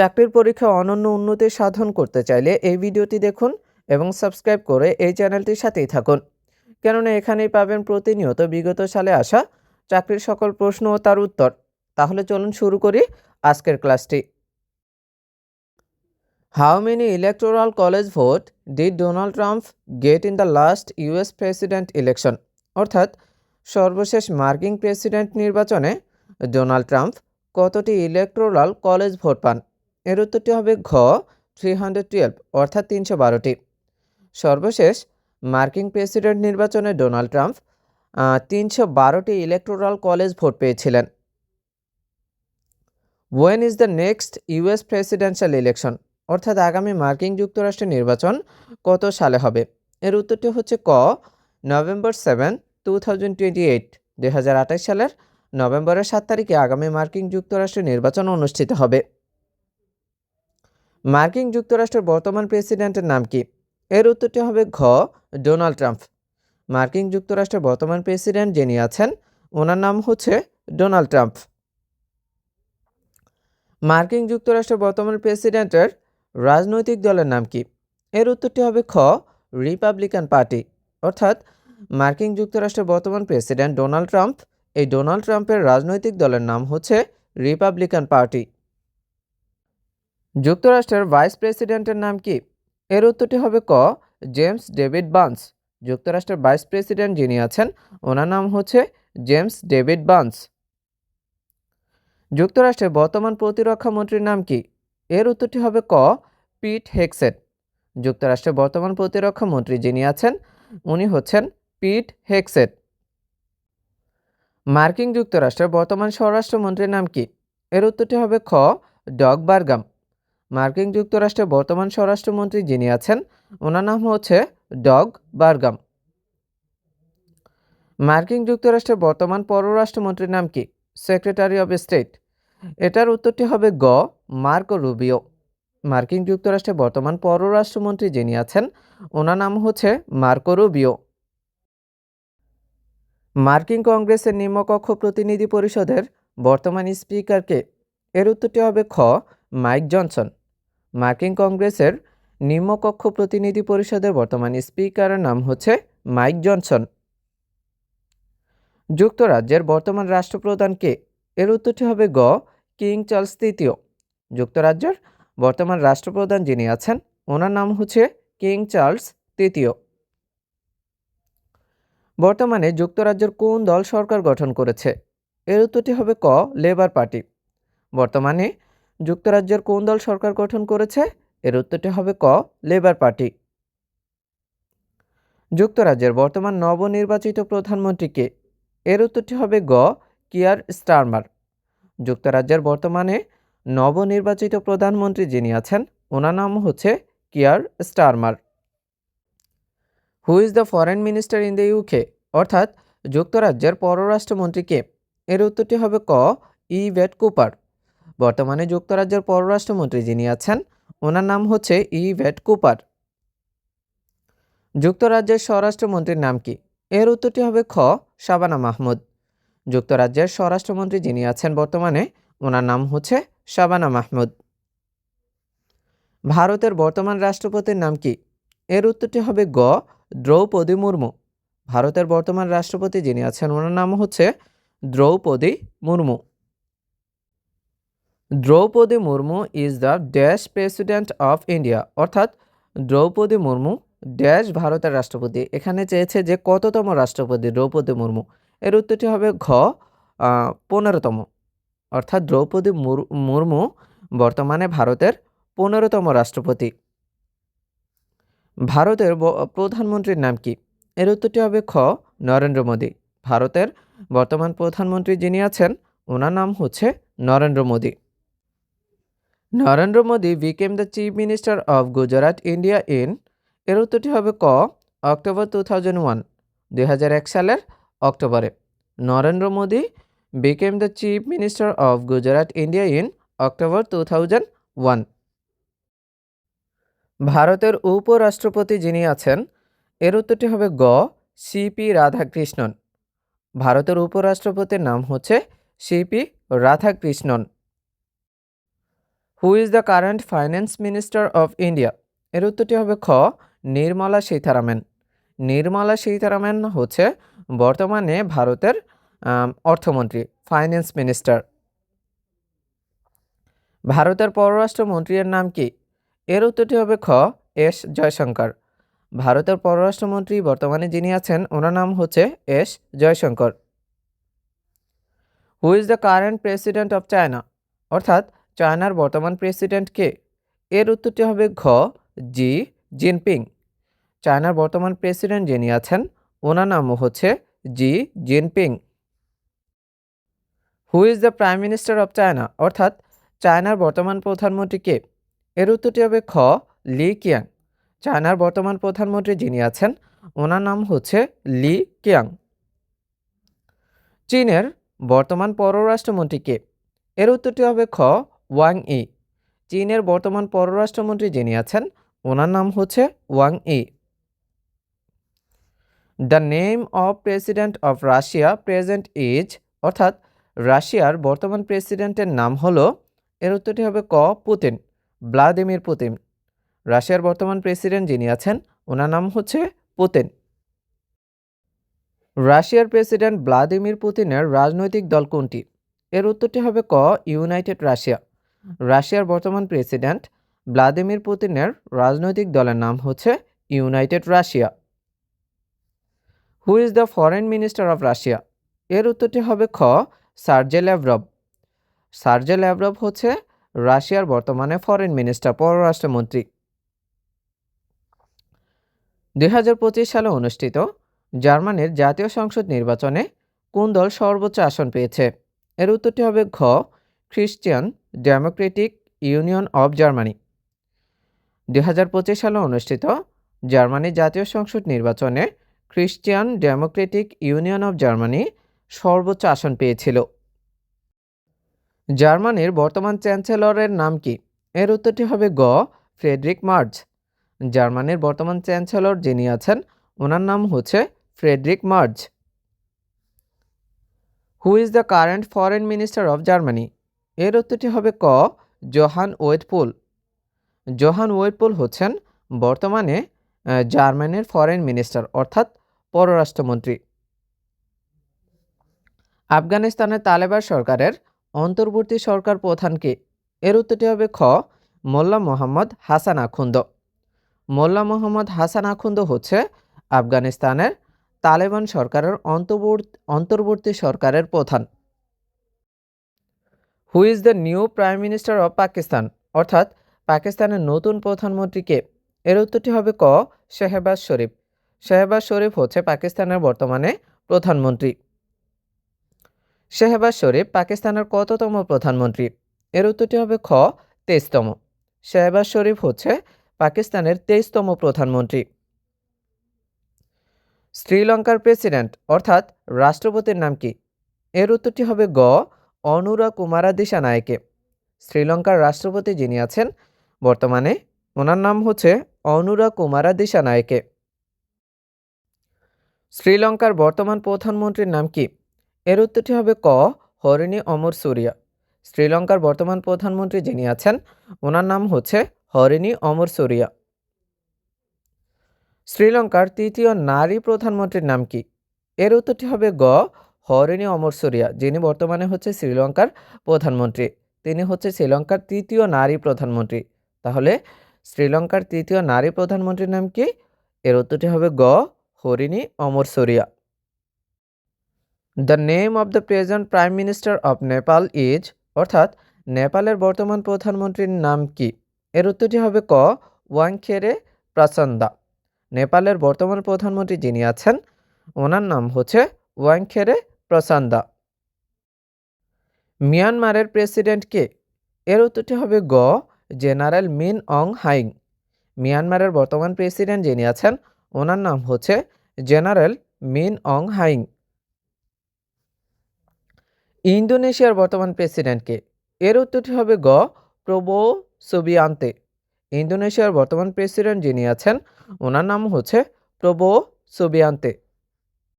চাকরির পরীক্ষায় অনন্য উন্নতি সাধন করতে চাইলে এই ভিডিওটি দেখুন এবং সাবস্ক্রাইব করে এই চ্যানেলটির সাথেই থাকুন। কেননা এখানেই পাবেন প্রতিনিয়ত বিগত সালে আসা চাকরির সকল প্রশ্ন ও তার উত্তর। তাহলে চলুন শুরু করি আজকের ক্লাসটি। How many electoral college vote did Donald Trump get in the last US president election অর্থাৎ সর্বশেষ মার্কিন প্রেসিডেন্ট নির্বাচনে ডোনাল্ড ট্রাম্প কতটি ইলেকটোরাল কলেজ ভোট পান? এর উত্তরটি হবে ঘ থ্রি হান্ড্রেড টুয়েলভ অর্থাৎ তিনশো বারোটি। সর্বশেষ, মার্কিন প্রেসিডেন্ট নির্বাচনে ডোনাল্ড ট্রাম্প তিনশো বারোটি ইলেকটোরাল কলেজ ভোট পেয়েছিলেন। When is the next US presidential election অর্থাৎ আগামী মার্কিন যুক্তরাষ্ট্রের নির্বাচন কত সালে হবে? এর উত্তরটি হচ্ছে ক, November seven two thousand twenty eight দুই হাজার আঠাশ সালের নভেম্বরের সাত তারিখে আগামী মার্কিন যুক্তরাষ্ট্রের নির্বাচন অনুষ্ঠিত হবে। মার্কিন যুক্তরাষ্ট্রের বর্তমান প্রেসিডেন্টের নাম কি? এর উত্তরটি হবে ঘ, ডোনাল্ড ট্রাম্প। মার্কিন যুক্তরাষ্ট্রের বর্তমান প্রেসিডেন্ট যিনি আছেন, ওনার নাম হচ্ছে ডোনাল্ড ট্রাম্প। মার্কিন যুক্তরাষ্ট্রের বর্তমান প্রেসিডেন্টের রাজনৈতিক দলের নাম কি? এর উত্তরটি হবে খ, রিপাবলিকান পার্টি। অর্থাৎ মার্কিন যুক্তরাষ্ট্রের বর্তমান প্রেসিডেন্ট ডোনাল্ড ট্রাম্প, এই ডোনাল্ড ট্রাম্পের রাজনৈতিক দলের নাম হচ্ছে রিপাবলিকান পার্টি। যুক্তরাষ্ট্রের ভাইস প্রেসিডেন্টের নাম কি? এর উত্তরটি হবে ক, জেমস ডেভিড বান্স যুক্তরাষ্ট্রের ভাইস প্রেসিডেন্ট যিনি আছেন, ওনার নাম হচ্ছে জেমস ডেভিড বান্স যুক্তরাষ্ট্রের বর্তমান প্রতিরক্ষা মন্ত্রীর নাম কি? এর উত্তরটি হবে ক, পিট হেক্সেট যুক্তরাষ্ট্রের বর্তমান প্রতিরক্ষা মন্ত্রী যিনি আছেন, উনি হচ্ছেন পিট হেক্সেট মার্কিন যুক্তরাষ্ট্রের বর্তমান স্বরাষ্ট্রমন্ত্রীর নাম কি? এর উত্তরটি হবে খ, ডগ বার্গাম। মার্কিন যুক্তরাষ্ট্রের বর্তমান স্বরাষ্ট্রমন্ত্রী যিনি আছেন, ওনার নাম হচ্ছে ডগ বার্গাম। মার্কিন যুক্তরাষ্ট্রের বর্তমান পররাষ্ট্রমন্ত্রীর নাম কি? Secretary of state. এটার উত্তরটি হবে গ, মার্কো রুবিও। মার্কিন যুক্তরাষ্ট্রের বর্তমান পররাষ্ট্রমন্ত্রী যিনি আছেন, ওনার নাম হচ্ছে মার্কো রুবিও। মার্কিন কংগ্রেসের নিম্নকক্ষ প্রতিনিধি পরিষদের বর্তমান স্পিকারকে এর উত্তরটি হবে খ, মাইক জনসন। মার্কিন কংগ্রেসের নিম্নকক্ষ প্রতিনিধি পরিষদের বর্তমান স্পিকারের নাম হচ্ছে মাইক জনসন। যুক্তরাজ্যের বর্তমান রাষ্ট্রপ্রধান কে? এর উত্তরটি হবে গ, কিং চার্লস তৃতীয়। যুক্তরাজ্যের বর্তমান রাষ্ট্রপ্রধান যিনি আছেন, ওনার নাম হচ্ছে কিং চার্লস তৃতীয়। বর্তমানে যুক্তরাজ্যের কোন দল সরকার গঠন করেছে? এর উত্তরটি হবে ক, লেবার পার্টি। বর্তমানে যুক্তরাজ্যের কোন দল সরকার গঠন করেছে? এর উত্তরটি হবে ক, লেবার পার্টি। যুক্তরাজ্যের বর্তমান নবনির্বাচিত প্রধানমন্ত্রীকে এর উত্তরটি হবে গ, কিয়ার স্টারমার। যুক্তরাজ্যের বর্তমানে নবনির্বাচিত প্রধানমন্ত্রী যিনি আছেন, ওনার নাম হচ্ছে Keir Starmer. Who is the foreign minister in the UK অর্থাৎ যুক্তরাজ্যের পররাষ্ট্রমন্ত্রীকে এর উত্তরটি হবে ক, ই ভেট কুপার। বর্তমানে যুক্তরাজ্যের পররাষ্ট্রমন্ত্রী যিনি আছেন, ওনার নাম হচ্ছে ই ভেট কুপার। যুক্তরাজ্যের স্বরাষ্ট্রমন্ত্রীর নাম কি? এর উত্তরটি হবে খ, শাবানা মাহমুদ। যুক্তরাজ্যের স্বরাষ্ট্রমন্ত্রী যিনি আছেন বর্তমানে, ওনার নাম হচ্ছে শাবানা মাহমুদ। ভারতের বর্তমান রাষ্ট্রপতির নাম কি? এর উত্তরটি হবে গ, দ্রৌপদী মুর্মু। ভারতের বর্তমান রাষ্ট্রপতি যিনি আছেন, ওনার নাম হচ্ছে Droupadi Murmu. Droupadi Murmu is the dash president of India অর্থাৎ দ্রৌপদী মুর্মু ড্যাশ ভারতের রাষ্ট্রপতি। এখানে চেয়েছে যে কততম রাষ্ট্রপতি দ্রৌপদী মুর্মু? এর উত্তরটি হবে ঘ পনেরোতম। অর্থাৎ দ্রৌপদী মুর্মু বর্তমানে ভারতের পনেরোতম রাষ্ট্রপতি। ভারতের প্রধানমন্ত্রীর নাম কি? এর উত্তরটি হবে খ, নরেন্দ্র মোদী। ভারতের বর্তমান প্রধানমন্ত্রী যিনি আছেন, ওনার নাম হচ্ছে Narendra Modi. Narendra Modi became the chief minister of Gujarat India in, এর উত্তরটি হবে ক, অক্টোবর টু থাউজেন্ড ওয়ান দু হাজার এক সালের অক্টোবরে। Narendra Modi became the chief minister of Gujarat India in, October two thousand one ভারতের উপরাষ্ট্রপতি যিনি আছেন, এর উত্তরটি হবে গ সিপি রাধাকৃষ্ণন। ভারতের উপরাষ্ট্রপতির নাম হচ্ছে CP Radhakrishnan. Who is the current finance minister of India এর উত্তরটি হবে খ, নির্মলা সীতারামন। নির্মলা সীতারামন হচ্ছে বর্তমানে ভারতের অর্থমন্ত্রী ফাইন্যান্স মিনিস্টার ভারতের পররাষ্ট্রমন্ত্রীর নাম কি? এর উত্তরটি হবে খ, এস জয়শঙ্কর। ভারতের পররাষ্ট্রমন্ত্রী বর্তমানে যিনি আছেন, ওনার নাম হচ্ছে S Jaishankar. Who is the current president of China অর্থাৎ চায়নার বর্তমান প্রেসিডেন্ট কে? এর উত্তরটি হবে ঘ, জি, জিনপিং। চায়নার বর্তমান প্রেসিডেন্ট যিনি আছেন, ওনার নামও হচ্ছে Xi Jinping. Who is the prime minister of China অর্থাৎ চায়নার বর্তমান প্রধানমন্ত্রী কে? এর উত্তরটি হবে খ, লি কিয়াং। চায়নার বর্তমান প্রধানমন্ত্রী যিনি আছেন, ওনার নাম হচ্ছে লি কিয়াং। চীনের বর্তমান পররাষ্ট্রমন্ত্রী কে? এর উত্তরটি হবে খ ওয়াং ই। চীনের বর্তমান পররাষ্ট্রমন্ত্রী যিনি আছেন, ওনার নাম হচ্ছে Wang Yi. The name of president of Russia present is অর্থাৎ রাশিয়ার বর্তমান প্রেসিডেন্টের নাম হলো, এর উত্তরটি হবে ক, পুতিন, ভ্লাদিমির পুতিন। রাশিয়ার বর্তমান প্রেসিডেন্ট যিনি আছেন, ওনার নাম হচ্ছে পুতিন। রাশিয়ার প্রেসিডেন্ট ভ্লাদিমির পুতিনের রাজনৈতিক দল কোনটি? এর উত্তরটি হবে ক, ইউনাইটেড রাশিয়া। রাশিয়ার বর্তমান প্রেসিডেন্ট ভ্লাদিমির পুতিনের রাজনৈতিক দলের নাম হচ্ছে United Russia. Who is the foreign minister of Russia এর উত্তরটি হবে খ সার্জে ল্যাভরভ সার্জে ল্যাভরভ হচ্ছে রাশিয়ার বর্তমানে ফরেন মিনিস্টার পররাষ্ট্রমন্ত্রী। দু হাজার পঁচিশ সালে অনুষ্ঠিত জার্মানির জাতীয় সংসদ নির্বাচনে কোন দল সর্বোচ্চ আসন পেয়েছে? এর উত্তরটি হবে ঘ, Christian Democratic Union of Germany দু হাজার পঁচিশ সালে অনুষ্ঠিত জার্মানির জাতীয় সংসদ নির্বাচনে Christian Democratic Union of Germany সর্বোচ্চ আসন পেয়েছিল। জার্মানির বর্তমান চ্যান্সেলরের নাম কি? এর উত্তরটি হবে গ, ফ্রেডরিক মার্জ। জার্মানির বর্তমান চ্যান্সেলর যিনি আছেন, ওনার নাম হচ্ছে Friedrich Merz. Who is the current foreign minister of Germany এর উত্তরটি হবে ক, জোহান ওয়েটপুল। জোহান ওয়েটপুল হচ্ছেন বর্তমানে জার্মানির ফরেন মিনিস্টার, অর্থাৎ পররাষ্ট্রমন্ত্রী। আফগানিস্তানের তালেবান সরকারের অন্তর্বর্তী সরকার প্রধানকে এর উত্তরটি হবে খ, মোল্লা মোহাম্মদ হাসান আখুন্দ। মোল্লা মোহাম্মদ হাসান আখুন্দ হচ্ছে আফগানিস্তানের তালেবান সরকারের অন্তর্বর্তী সরকারের প্রধান। Who is the new prime minister of Pakistan অর্থাৎ পাকিস্তানের নতুন প্রধানমন্ত্রীকে এর উত্তরটি হবে ক, শেহবাজ শরীফ। শেহবাজ শরীফ হচ্ছে পাকিস্তানের বর্তমানে প্রধানমন্ত্রী। শেহবাজ শরীফ পাকিস্তানের কততম প্রধানমন্ত্রী? এর উত্তরটি হবে খ, তেইশতম। শেহবাজ শরীফ হচ্ছে পাকিস্তানের তেইশতম প্রধানমন্ত্রী। শ্রীলঙ্কার প্রেসিডেন্ট, অর্থাৎ রাষ্ট্রপতির নাম কি? এর উত্তরটি হবে গ অনুরা কুমারা দিশা নায়কে শ্রীলঙ্কার রাষ্ট্রপতি যিনি আছেন, বর্তমানে ওনার নাম হচ্ছে অনুরা কুমারা দিশা নায়কে শ্রীলঙ্কার বর্তমান প্রধানমন্ত্রীর নাম কি? এর উত্তরটি হবে ক, হরিণী অমর সুরিয়া। শ্রীলঙ্কার বর্তমান প্রধানমন্ত্রী যিনি আছেন, ওনার নাম হচ্ছে হরিণী অমর সুরিয়া। শ্রীলঙ্কার তৃতীয় নারী প্রধানমন্ত্রীর নাম কি? এর উত্তরটি হবে গ হরিণী অমর সুরিয়া, যিনি বর্তমানে হচ্ছে শ্রীলঙ্কার প্রধানমন্ত্রী। তিনি হচ্ছে শ্রীলঙ্কার তৃতীয় নারী প্রধানমন্ত্রী। তাহলে শ্রীলঙ্কার তৃতীয় নারী প্রধানমন্ত্রীর নাম কি? এর উত্তরটি হবে গ, Harini Amarasuriya. The name of the present prime minister of Nepal is অর্থাৎ নেপালের বর্তমান প্রধানমন্ত্রীর নাম কি? এর উত্তরটি হবে ক ওয়াংখেরে প্রাচন্দা নেপালের বর্তমান প্রধানমন্ত্রী যিনি আছেন, ওনার নাম হচ্ছে ওয়াংখেরে প্রসান্দা মিয়ানমারের প্রেসিডেন্ট কে? এর উত্তরটি হবে গ, জেনারেল মিন অং হাইং। মিয়ানমারের বর্তমান প্রেসিডেন্ট যিনি আছেন, ওনার নাম হচ্ছে জেনারেল মিন অং হাইং। ইন্দোনেশিয়ার বর্তমান প্রেসিডেন্ট কে? এর উত্তরটি হবে গ, প্রবো সুবিয়ান্তে। ইন্দোনেশিয়ার বর্তমান প্রেসিডেন্ট যিনি আছেন, ওনার নাম হচ্ছে প্রবো সুবিয়ান্তে।